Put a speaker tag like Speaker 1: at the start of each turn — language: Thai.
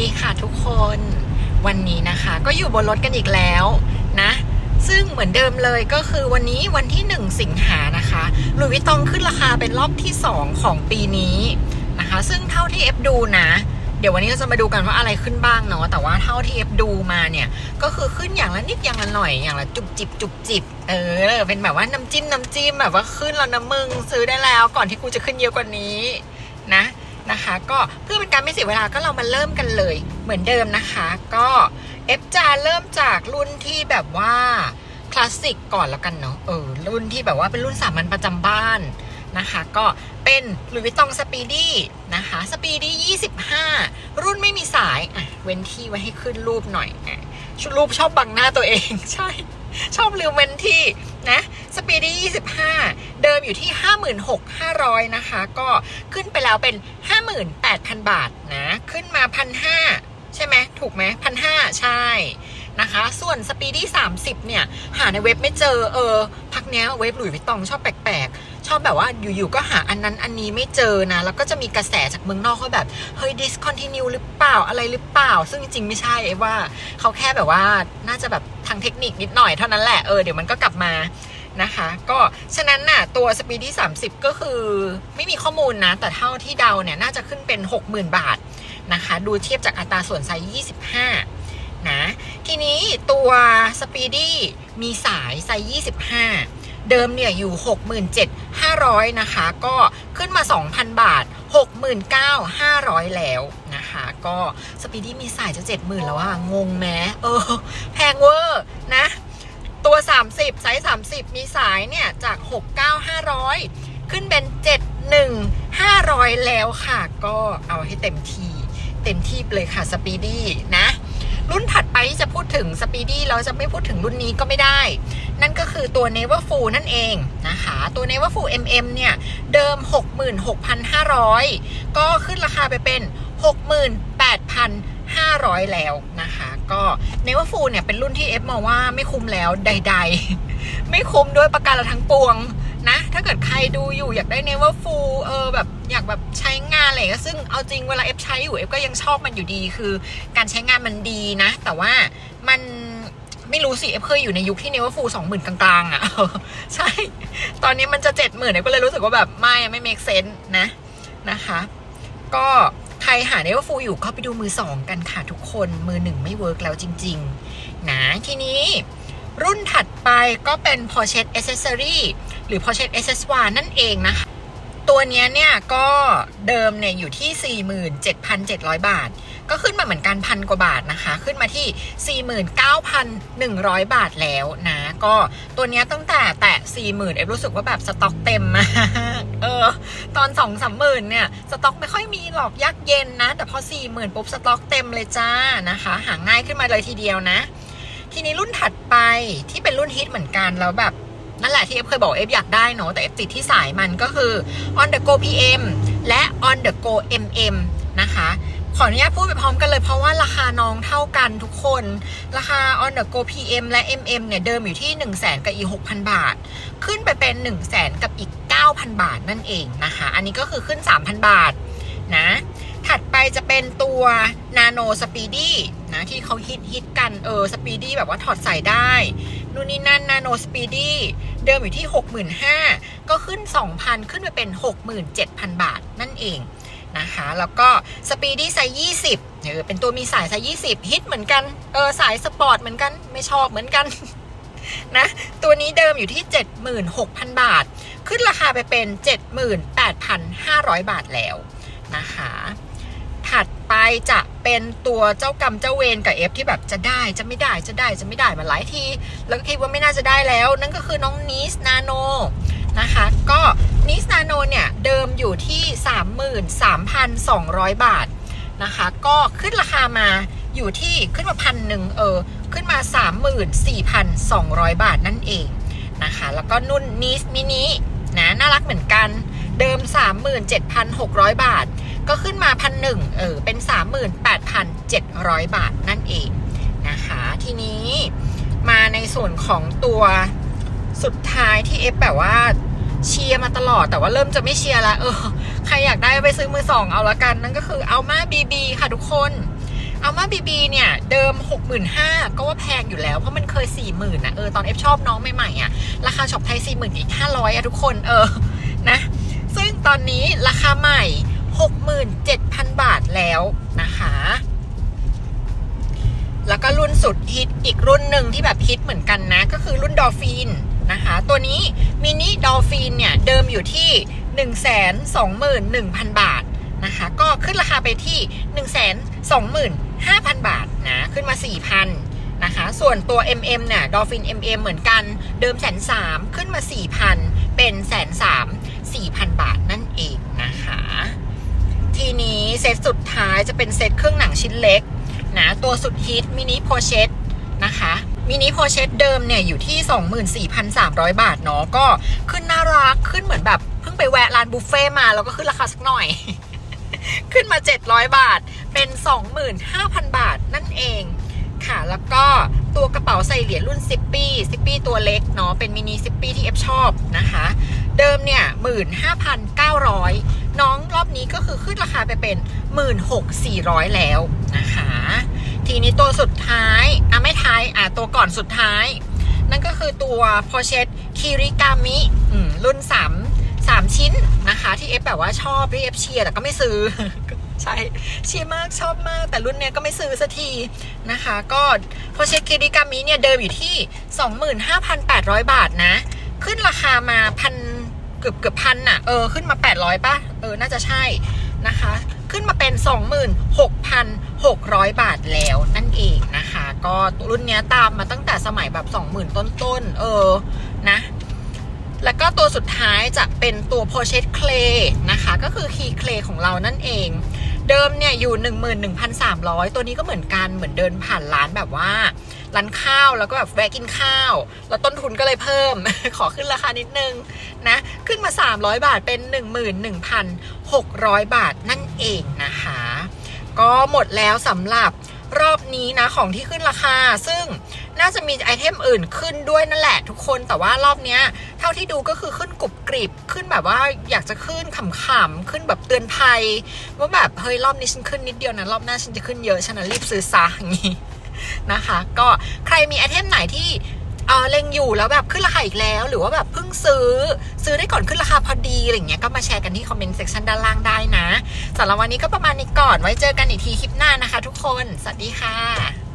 Speaker 1: ดีค่ะทุกคนวันนี้นะคะก็อยู่บนรถกันอีกแล้วนะ ซึ่งเหมือนเดิมเลยก็คือวันนี้วันที่ 1 สิงหานะคะลุยวิตตองขึ้นราคาเป็นรอบที่ 2 ของปีนี้นะคะ ซึ่งเท่าที่เอฟดูนะ เดี๋ยววันนี้เราจะมาดูกันว่าอะไรขึ้นบ้างเนาะแต่ว่าเท่าที่เอฟดูมาเนี่ย ก็คือขึ้นอย่างละนิดอย่างละหน่อยอย่างละจุบจิบจุบจิบเออเป็นแบบว่าน้ำจิ้มน้ำจิ้มแบบว่าขึ้นแล้วนะมึงซื้อได้แล้วก่อนที่กูจะขึ้นเยอะกว่านี้นะ นะคะ ก็เพื่อเป็นการไม่เสียเวลาก็เรามาเริ่มกันเลย เหมือนเดิมนะคะ ก็เอฟจะเริ่มจากรุ่นที่แบบว่าคลาสสิกก่อนแล้วกันเนาะเออรุ่นที่แบบว่าเป็นรุ่นสามัญประจำบ้านนะคะ ก็เป็นหลุยส์วิตตองสปีดี้นะคะสปีดี้25 รุ่นไม่มีสายอะเว้นที่ไว้ให้ขึ้นรูปหน่อยอะชุดรูปชอบบังหน้าตัวเองใช่ ชอบลืมเว้นที่นะสปีดี้ 25 เดิมอยู่ที่ 56,500 นะคะ ก็ขึ้นไปแล้วเป็น 58,000 บาทนะ ขึ้นมา 1,500 ใช่ไหม ถูกไหมพันห้าใช่นะคะ ส่วนสปีดี้ 30 เนี่ย หาในเว็บไม่เจอ เออ พักเนี้ยเว็บหลุยวิตตองชอบแปลก ชอบแบบว่าอยู่ๆก็หาอันนั้นอันนี้ไม่เจอนะ แล้วก็จะมีกระแสจากเมืองนอกเขาแบบ เฮ้ย discontinue หรือเปล่าอะไรหรือเปล่า ซึ่งจริงๆไม่ใช่ไอ้ว่าเขาแค่แบบว่าน่าจะแบบทางเทคนิคนิดหน่อยเท่านั้นแหละเออเดี๋ยวมันก็กลับมานะคะ ก็ฉะนั้นน่ะตัว Speedy 30 ก็คือไม่มีข้อมูลนะ แต่เท่าที่เดาเนี่ยน่าจะขึ้นเป็น 60,000 บาทนะคะ ดูเทียบจากอัตราส่วนไซส์25 นะ ทีนี้ตัว Speedy มีสายไซส์25 เดิมเนี่ยอยู่ 67,500 นะคะ ก็ขึ้นมา 2,000 บาท 69,500 แล้วนะคะ ก็ Speedy มีสายจะ 70,000 แล้วอะงงไหมเออ แพงเวอร์นะ ตัว 30 ไซส์ 30 มีสายเนี่ย จาก 69,500 ขึ้นเป็น 71,500 แล้วค่ะ ก็เอาให้เต็มที่เต็มที่เลยค่ะสปีดี้นะ รุ่นถัดไปที่จะพูดถึงสปีดี้เราจะไม่พูดถึงรุ่นนี้ก็ไม่ได้ นั่นก็คือตัว Neverfull นั่นเองนะคะตัว Neverfull MM เนี่ยเดิม 66,500 ก็ขึ้นราคาไปเป็น 68,500 แล้วนะคะ ก็ Neverfull เนี่ยเป็นรุ่นที่เอฟมองว่าไม่คุ้มแล้วใด ๆ ไม่คุ้มด้วยประการละทั้งปวง นะ ถ้าเกิดใครดูอยู่อยากได้ Neverfull เออแบบอยากแบบใช้งานอะไรอย่างเงี้ยซึ่งเอาจริงเวลาเอฟใช้อยู่เอฟก็ยังชอบมันอยู่ดีคือ การใช้งานมันดีนะ แต่ว่ามันไม่รู้สิเอฟเคยอยู่ในยุคที่ Neverfull สองหมื่นกลางๆอะ่ะใช่ ตอนนี้มันจะเจ็ดหมื่นเอฟก็เลยรู้สึกว่าแบบไม่ไม่ make sense นะนะคะ ก็ใครหา Neverfull อยู่ก็ไปดูมือสองกันค่ะทุกคนมือหนึ่งไม่เวิร์กแล้วจริง ๆ นะทีนี้รุ่นถัดไปก็เป็น Porsche Accessory หรือ Porsche SSY นั่นเองนะคะ ตัวนี้เนี่ยก็เดิมเนี่ยอยู่ที่ 47,700 บาท ก็ขึ้นมาเหมือนกันพันกว่าบาทนะคะ ขึ้นมาที่ 49,100 บาทแล้วนะ ก็ตัวนี้ตั้งแต่แตะ 40,000 เอฟรู้สึกว่าแบบสต็อกเต็มมากเออ ตอน 2 3 0 0 0 0เนี่ย สต็อกไม่ค่อยมีหรอกยากเย็นนะ แต่พอ 40,000 ปุ๊บสต็อกเต็มเลยจ้านะคะ หาง่ายขึ้นมาเลยทีเดียวนะทีนี้รุ่นถัดไปที่เป็นรุ่นฮิตเหมือนกันแล้วแบบ นั่นแหละที่เอฟเคยบอกเอฟอยากได้เนาะแต่เอฟติดที่สายมันก็คือ on the go PM และ on the go MM นะคะขออนุญาตพูดไปพร้อมกันเลยเพราะว่าราคาน้องเท่ากันทุกคน ราคา on the go PM และ MM เนี่ย เดิมอยู่ที่ 1 0 0 0 0แกับอีก 6,000 บาท ขึ้นไปเป็น 1 0 0 0 0แกับอีก 9,000 บาทนั่นเองนะคะ อันนี้ก็คือขึ้น 3,000 บาทนะ ถัดไปจะเป็นตัว Nano Speedy นะที่เขาฮิตฮิตกันเออ Speedy แบบว่าถอดใส่ได้นู่นนี่นั่น Nano Speedy เดิมอยู่ที่ 65,000 ก็ขึ้น 2,000 ขึ้นไปเป็น 67,000 บาทนั่นเองนะคะ แล้วก็ Speedy ไซส์20เออเป็นตัวมีสายไซส์20 ฮิตเหมือนกัน เออ สายสปอร์ตเหมือนกัน ไม่ชอบเหมือนกันนะ ตัวนี้เดิมอยู่ที่ 76,000 บาท ขึ้นราคาไปเป็น 78,500 บาทแล้วนะคะ ถัดไปจะ เป็นตัวเจ้ากรรมเจ้าเวรกับเอฟที่แบบจะได้จะไม่ได้จะได้จะไม่ได้มาหลายที แล้วก็คิดว่าไม่น่าจะได้แล้ว นั่นก็คือน้องนีสนาโนนะคะก็นีสนาโนเนี่ย เดิมอยู่ที่ 33,200 บาทนะคะ ก็ขึ้นราคามาอยู่ที่ขึ้นมาพันหนึ่งเออ ขึ้นมา 34,200 บาทนั่นเองนะคะ แล้วก็นุ่นนีสมินินะน่ารักเหมือนกันเดิม 37,600 บาท ก็ขึ้นมาพันหนึ่งเออเป็น 38,700 บาทนั่นเองนะคะ ทีนี้มาในส่วนของตัวสุดท้ายที่เอฟแบบว่าเชียร์มาตลอดแต่ว่าเริ่มจะไม่เชียร์ละเออใครอยากได้ไปซื้อมือสองเอาละกัน นั่นก็คือเอามาบีบีค่ะทุกคนเอามาบีบีเนี่ย เดิม 65,000ก็ว่าแพงอยู่แล้ว เพราะมันเคย 40,000นะเออตอนเอฟชอบน้องใหม่ๆอะ ราคาช็อปไทย 40,000อีก500อะทุกคนเออนะ ซึ่งตอนนี้ราคาใหม่ 67,000 บาทแล้วนะคะ แล้วก็รุ่นสุดฮิตอีกรุ่นหนึ่งที่แบบฮิตเหมือนกันนะ ก็คือรุ่นดอฟฟินนะคะ ตัวนี้มินิดอฟฟินเนี่ย เดิมอยู่ที่ 121,000 บาทนะคะ ก็ขึ้นราคาไปที่ 125,000 บาทนะ ขึ้นมา 4,000นะคะ ส่วนตัว MM เนี่ยดอฟฟิน MM เหมือนกันเดิมแสนสามขึ้นมา 4,000 เป็นแสนสาม4,000บาทนั่นเองนะคะ ทีนี้เซตสุดท้ายจะเป็นเซตเครื่องหนังชิ้นเล็กนะตัวสุดฮิตมินิโพเชตนะคะมินิโพเชตเดิมเนี่ยอยู่ที่ 24,300 บาทเนาะก็ขึ้นน่ารักขึ้นเหมือนแบบเพิ่งไปแวะร้านบุฟเฟ่มาแล้วก็ขึ้นราคาสักหน่อย ขึ้นมา 700 บาทเป็น 25,000 บาทนั่นเองค่ะ แล้วก็ตัวกระเป๋าใส่เหรียญรุ่นซิปปี้ซิปปี้ตัวเล็กเนาะเป็นมินิซิปปี้ที่เอฟชอบนะคะ เดิมเนี่ย 15,900 น้องรอบนี้ก็คือขึ้นราคาไปเป็น 16,400 แล้วนะคะ ทีนี้ตัวสุดท้ายอะไม่ท้ายอะตัวก่อนสุดท้าย นั่นก็คือตัว p o r s c h e คิริกามิรุ่น 3 3 ชิ้นนะคะที่เอฟแบบว่าชอบที่เอฟเชียร์แต่ก็ไม่ซื้อใช่เชียร์มากชอบมาก แต่รุ่นเนี้ยก็ไม่ซื้อสักทีนะคะ ก็ p o r s c h e คิริกามิเนี่ยเดิมอยู่ที่ 25,800 บาทนะ ขึ้นราคามาพัน เกือบเกือบพันน่ะ เออ ขึ้นมา 800ป่ะ เออ น่าจะใช่นะคะ ขึ้นมาเป็น 26,600 บาทแล้วนั่นเองนะคะ ก็รุ่นเนี้ยตามมาตั้งแต่สมัยแบบ 20,000 ต้นๆ เออ นะ แล้วก็ตัวสุดท้ายจะเป็นตัว p o r c h e t Clay นะคะ ก็คือ Key Clay ของเรานั่นเองเดิมเนี่ยอยู่ 11,300 ตัวนี้ก็เหมือนกันเหมือนเดินผ่านร้านแบบว่า ร้านข้าวแล้วก็แบบแวะกินข้าว แล้วต้นทุนก็เลยเพิ่ม ขอขึ้นราคานิดนึงนะ ขึ้นมา 300 บาทเป็น 11,600 บาทนั่นเองนะคะ ก็หมดแล้วสำหรับรอบนี้นะของที่ขึ้นราคา ซึ่งน่าจะมีไอเทมอื่นขึ้นด้วยนั่นแหละทุกคนแต่ว่ารอบเนี้ยเท่าที่ดูก็คือขึ้นกรุบกริบขึ้นแบบว่าอยากจะขึ้นขำๆขึ้นแบบเตือนภัยว่าแบบเฮ้ยรอบนี้ฉันขึ้นนิดเดียวนะรอบหน้าฉันจะขึ้นเยอะฉันนะรีบซื้อซะอย่างนี้ นะคะ ก็ใครมีไอเทมไหนที่เออเล็งอยู่แล้วแบบขึ้นราคาอีกแล้ว หรือว่าแบบเพิ่งซื้อซื้อได้ก่อนขึ้นราคาพอดีอะไรเงี้ยก็มาแชร์กันที่คอมเมนต์เซ็กชันด้านล่างได้นะสำหรับวันนี้ก็ประมาณนี้ก่อนไว้เจอกันอีกทีคลิปหน้านะคะ ทุกคน สวัสดีค่ะ